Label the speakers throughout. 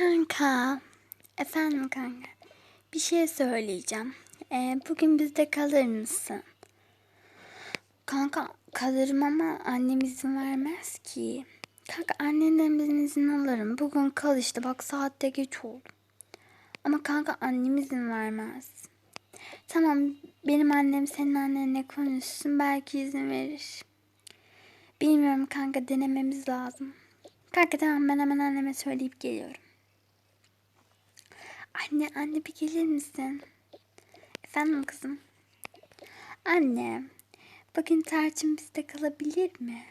Speaker 1: Kanka. Efendim kanka. Bir şey söyleyeceğim. Ee, bugün bizde kalır mısın? Kanka kalırım ama annem izin vermez ki. Kanka annenden izin alırım. Bugün kal işte bak saatte geç oldu. Ama kanka annem izin vermez. Tamam benim annem senin annenle konuşsun belki izin verir. Bilmiyorum kanka denememiz lazım. Kanka tamam ben hemen anneme söyleyip geliyorum. Anne anne bir gelir misin? Efendim kızım. Anne bugün Tarçın bizde kalabilir mi?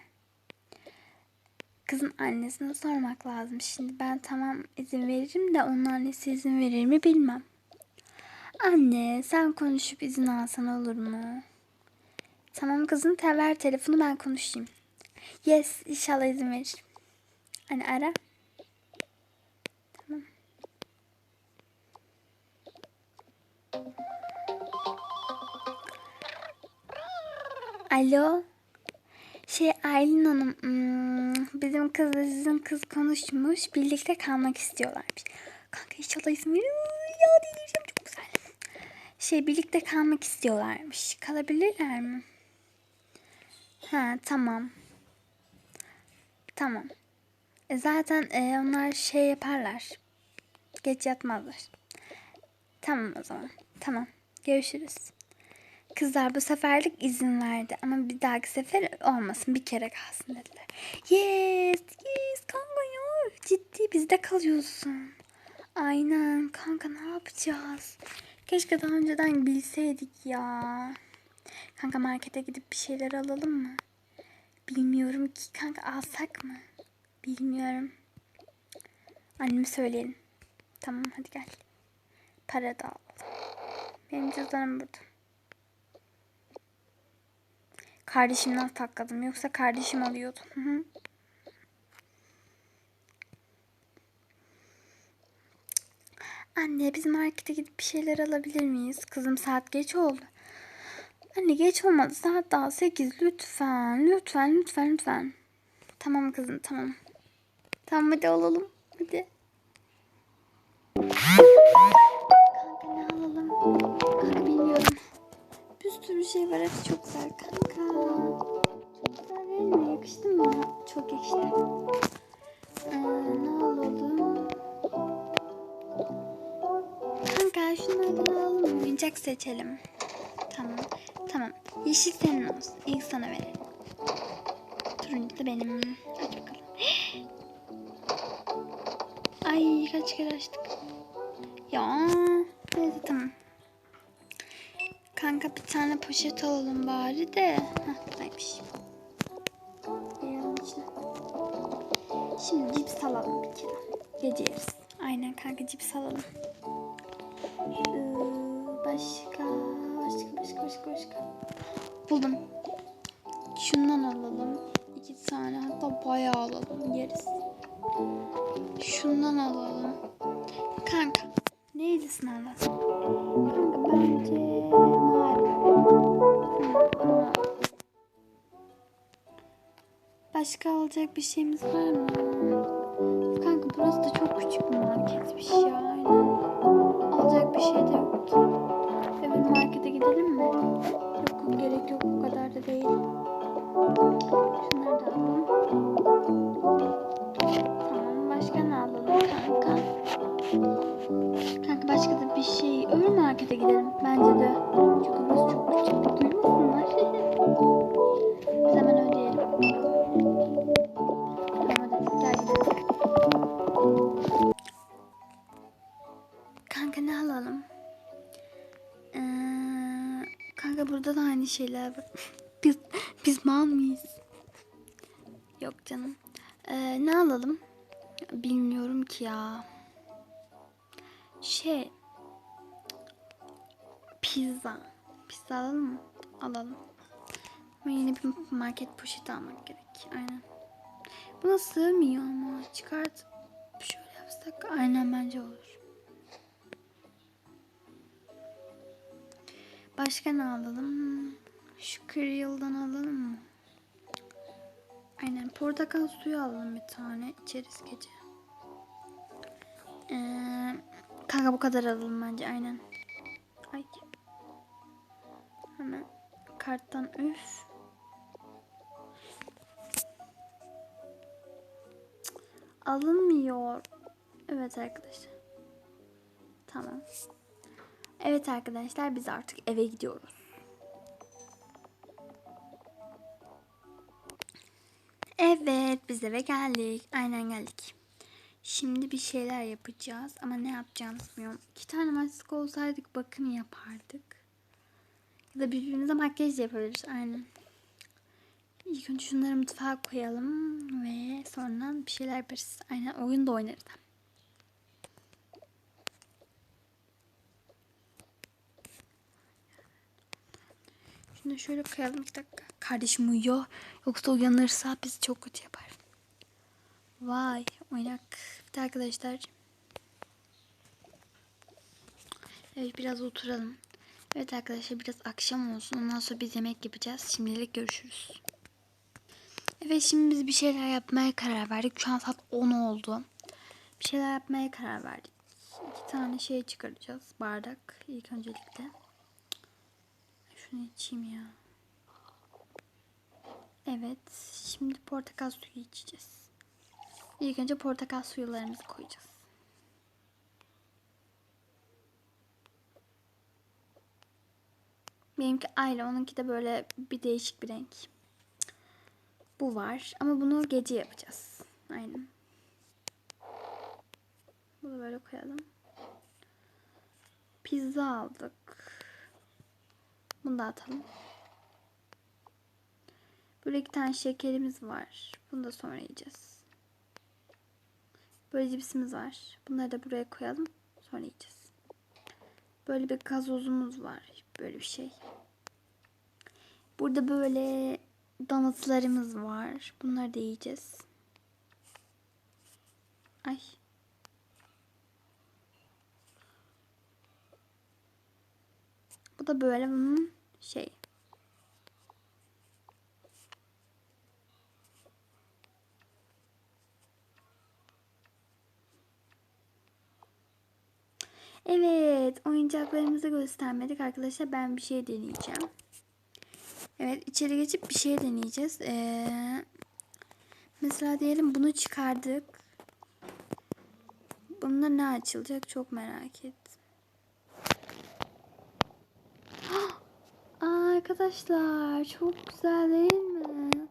Speaker 1: Kızın annesine sormak lazım. Şimdi ben tamam izin veririm de onun annesi izin verir mi bilmem. Anne sen konuşup izin alsan olur mu? Tamam kızım ver telefonu ben konuşayım. Yes inşallah izin verir. Anne ara. Alo. Şey Aylin Hanım, hmm, bizim kızla sizin kız konuşmuş, birlikte kalmak istiyorlarmış. Kanka inşallah izin verir. Ya delireceğim çok güzel. Şey birlikte kalmak istiyorlarmış. Kalabilirler mi? Ha tamam. Tamam. E, zaten e, onlar şey yaparlar. Geç yatmazlar. Tamam o zaman. Tamam. Görüşürüz. Kızlar bu seferlik izin verdi ama bir dahaki sefer olmasın bir kere kalsın dediler. Yes, yes kanka ya ciddi bizde kalıyorsun. Aynen kanka ne yapacağız? Keşke daha önceden bilseydik ya. Kanka markete gidip bir şeyler alalım mı? Bilmiyorum ki kanka alsak mı? Bilmiyorum. Anneme söyleyelim. Tamam hadi gel. Para da alalım. Benim cüzdanım burada. Kardeşimden sakladım. Yoksa kardeşim alıyordu. Hı hı. Anne biz markete gidip bir şeyler alabilir miyiz? Kızım saat geç oldu. Anne geç olmadı. Saat daha 8. Lütfen. Lütfen. Lütfen. Lütfen. Tamam kızım tamam. Tamam hadi alalım. Hadi. Kanka bilmiyorum. Bir sürü şey var. Hepsi çok güzel kanka. Çok güzel değil mi? Yakıştı mı? Çok yakıştı. Ee, ne alalım? Kanka şunlardan alalım? Oyuncak seçelim. Tamam. Tamam. Yeşil senin olsun. İlk sana verelim. Turuncu da benim. Aç bakalım. Ay kaç kere açtık. Ya. Neyse tamam. Kanka bir tane poşet alalım bari de. Hah buradaymış. Şimdi cips alalım bir kere. Gece yeriz. Aynen kanka cips alalım. Başka, başka, başka, başka, başka. Buldum. Şundan alalım. İki tane hatta bayağı alalım. Yeriz. Şundan alalım. Kanka. Neydi sınavlar? Kanka bence. Başka alacak bir şeyimiz var mı? Kanka burası da çok küçük bir marketmiş ya. Aynen. Alacak bir şey de yok alalım? Ee, kanka burada da aynı şeyler var. biz, biz mal mıyız? Yok canım. Ee, ne alalım? Bilmiyorum ki ya. Şey. Pizza. Pizza alalım mı? Alalım. Ama yeni bir market poşeti almak gerek. Aynen. Buna sığmıyor ama. Çıkart. Şöyle yapsak. Aynen bence olur. Başka ne alalım? Şu Kriyal'dan alalım mı? Aynen portakal suyu alalım bir tane. İçeriz gece. Ee, kanka bu kadar alalım bence aynen. Ay. Hemen karttan üf. Alınmıyor. Evet arkadaşlar. Tamam. Evet arkadaşlar biz artık eve gidiyoruz. Evet biz eve geldik. Aynen geldik. Şimdi bir şeyler yapacağız ama ne yapacağımızı bilmiyorum. İki tane maske olsaydık bakım yapardık. Ya da birbirimize makyaj yapabiliriz. Aynen. İlk önce şunları mutfağa koyalım ve sonra bir şeyler yaparız. Aynen oyun da oynarız. Da şöyle koyalım iki dakika. Kardeşim uyuyor. Yoksa uyanırsa bizi çok kötü yapar. Vay oynak. Bir de arkadaşlar. Evet biraz oturalım. Evet arkadaşlar biraz akşam olsun. Ondan sonra biz yemek yapacağız. Şimdilik görüşürüz. Evet şimdi biz bir şeyler yapmaya karar verdik. Şu an saat 10 oldu. Bir şeyler yapmaya karar verdik. İki tane şey çıkaracağız. Bardak ilk öncelikle. Şunu içeyim ya. Evet. Şimdi portakal suyu içeceğiz. İlk önce portakal suyularımızı koyacağız. Benimki aile. Onunki de böyle bir değişik bir renk. Bu var. Ama bunu gece yapacağız. Aynen. Bunu böyle koyalım. Pizza aldık. Bunu da atalım. Böyle iki tane şekerimiz var. Bunu da sonra yiyeceğiz. Böyle cipsimiz var. Bunları da buraya koyalım. Sonra yiyeceğiz. Böyle bir gazozumuz var. Böyle bir şey. Burada böyle donutlarımız var. Bunları da yiyeceğiz. Ay. Da böyle bunun şey. Evet, oyuncaklarımızı göstermedik arkadaşlar. Ben bir şey deneyeceğim. Evet, içeri geçip bir şey deneyeceğiz. Ee, mesela diyelim bunu çıkardık. Bunda ne açılacak çok merak ettim. Arkadaşlar çok güzel değil mi?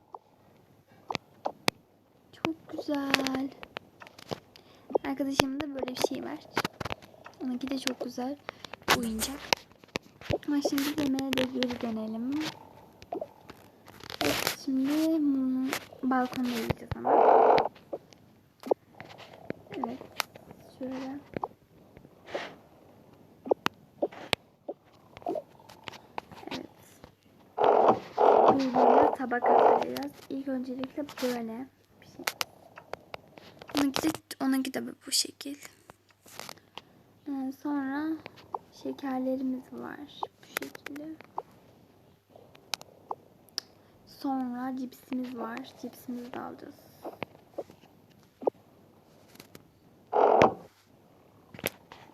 Speaker 1: Çok güzel. Arkadaşımda böyle bir şey var. Onunki de çok güzel oyuncak. Ama şimdi yemeğe de geri dönelim. Evet şimdi balkonda yiyeceğiz ama. Evet. Şöyle. Evet. Birbirine tabak atacağız. Öncelikle böyle bir şey. Onunki de, onunki de bu şekil. Ee, sonra şekerlerimiz var. Bu şekilde. Sonra cipsimiz var. Cipsimizi de alacağız.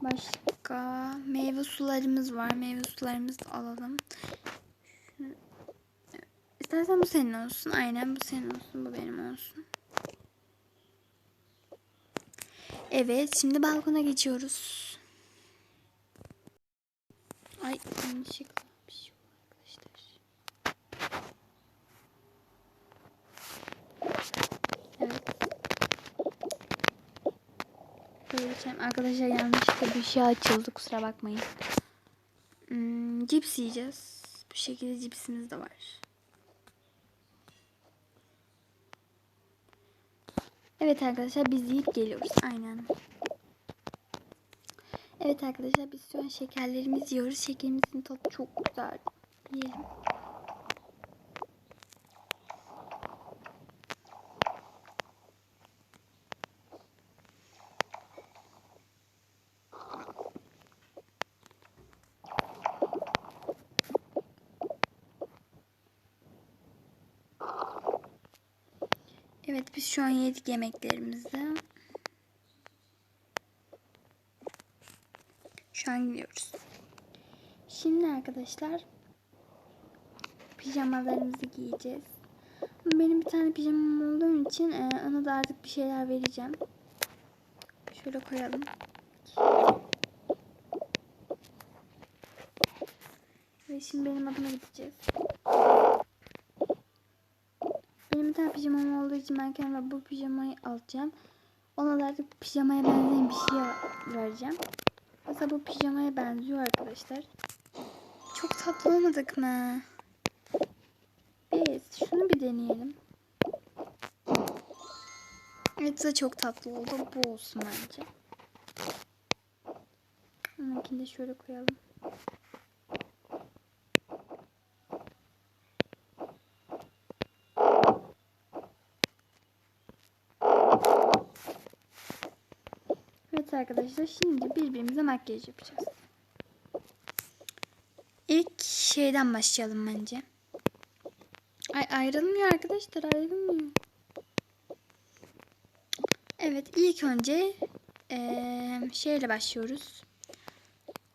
Speaker 1: Başka meyve sularımız var. Meyve sularımızı da alalım. İstersen bu senin olsun. Aynen bu senin olsun. Bu benim olsun. Evet, şimdi balkona geçiyoruz. Ay, yanlışlıkla bir şey arkadaşlar. Evet. Böyle geçelim. Arkadaşlar yanlışlıkla bir şey açıldı. Kusura bakmayın. Hmm, cips yiyeceğiz. Bu şekilde cipsimiz de var. Evet arkadaşlar biz yiyip geliyoruz. Aynen. Evet arkadaşlar biz şu an şekerlerimizi yiyoruz. Şekerimizin tadı çok güzel. Yiyelim. Evet biz şu an yedik yemeklerimizi. Şu an gidiyoruz. Şimdi arkadaşlar pijamalarımızı giyeceğiz. Benim bir tane pijamam olduğu için e, ona da artık bir şeyler vereceğim. Şöyle koyalım. Ve şimdi benim adıma gideceğiz. Benim bir tane pijamam olduğu için ben kendime bu pijamayı alacağım. Ona da artık pijamaya benzeyen bir şey vereceğim. Mesela bu pijamaya benziyor arkadaşlar. Çok tatlı olmadık mı? Evet, şunu bir deneyelim. Evet, de çok tatlı oldu. Bu olsun bence. Onunkini de şöyle koyalım. Evet arkadaşlar şimdi birbirimize makyaj yapacağız. İlk şeyden başlayalım bence. Ay ayrılmıyor arkadaşlar ayrılmıyor. Evet ilk önce eee, şeyle başlıyoruz.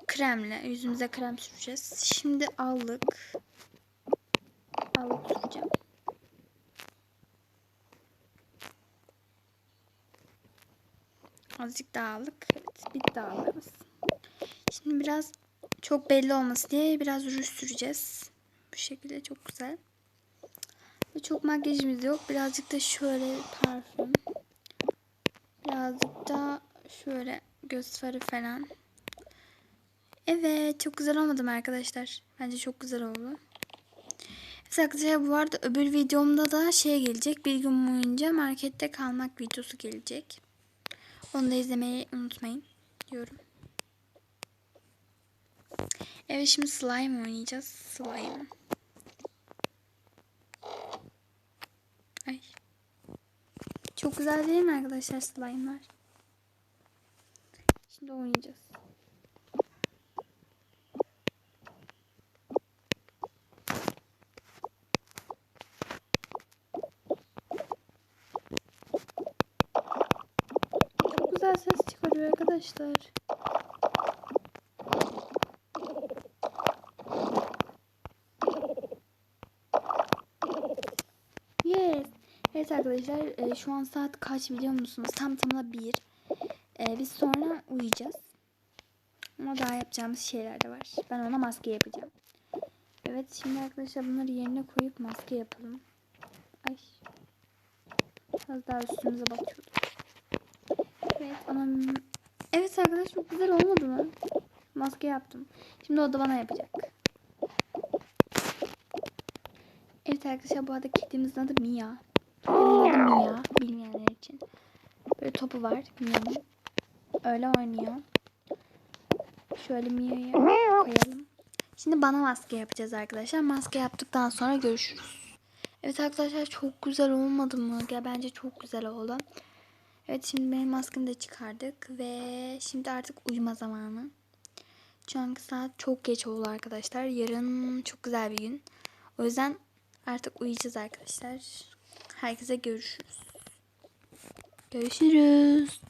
Speaker 1: Kremle yüzümüze krem süreceğiz. Şimdi allık. Allık süreceğim. Azıcık daha allık. Evet bitti allığımız. Şimdi biraz çok belli olması diye biraz ruj süreceğiz. Bu şekilde çok güzel. Ve çok makyajımız yok. Birazcık da şöyle parfüm. Birazcık da şöyle göz farı falan. Evet çok güzel olmadı mı arkadaşlar? Bence çok güzel oldu. Evet arkadaşlar bu arada öbür videomda da şey gelecek. Bir gün boyunca markette kalmak videosu gelecek. Onu da izlemeyi unutmayın diyorum. Evet şimdi slime oynayacağız. Slime. Ay. Çok güzel değil mi arkadaşlar slime'lar? Şimdi oynayacağız. Güzel ses çıkarıyor arkadaşlar. Yes. Evet arkadaşlar e, şu an saat kaç biliyor musunuz? Tam tamına bir. E, biz sonra uyuyacağız. Ama daha yapacağımız şeyler de var. Ben ona maske yapacağım. Evet şimdi arkadaşlar bunları yerine koyup maske yapalım. Ay. Az daha üstümüze batıyordu. Evet ama Evet arkadaşlar çok güzel olmadı mı? Maske yaptım. Şimdi o da bana yapacak. Evet arkadaşlar bu arada kedimizin adı Mia. Kedimizin adı Mia. Bilmeyenler için. Böyle topu var Mia'nın. Öyle oynuyor. Şöyle Mia'yı koyalım. Şimdi bana maske yapacağız arkadaşlar. Maske yaptıktan sonra görüşürüz. Evet arkadaşlar çok güzel olmadı mı? Ya bence çok güzel oldu. Evet şimdi benim maskemi de çıkardık ve şimdi artık uyuma zamanı. Anki saat çok geç oldu arkadaşlar. Yarın çok güzel bir gün. O yüzden artık uyuyacağız arkadaşlar. Herkese görüşürüz. Görüşürüz.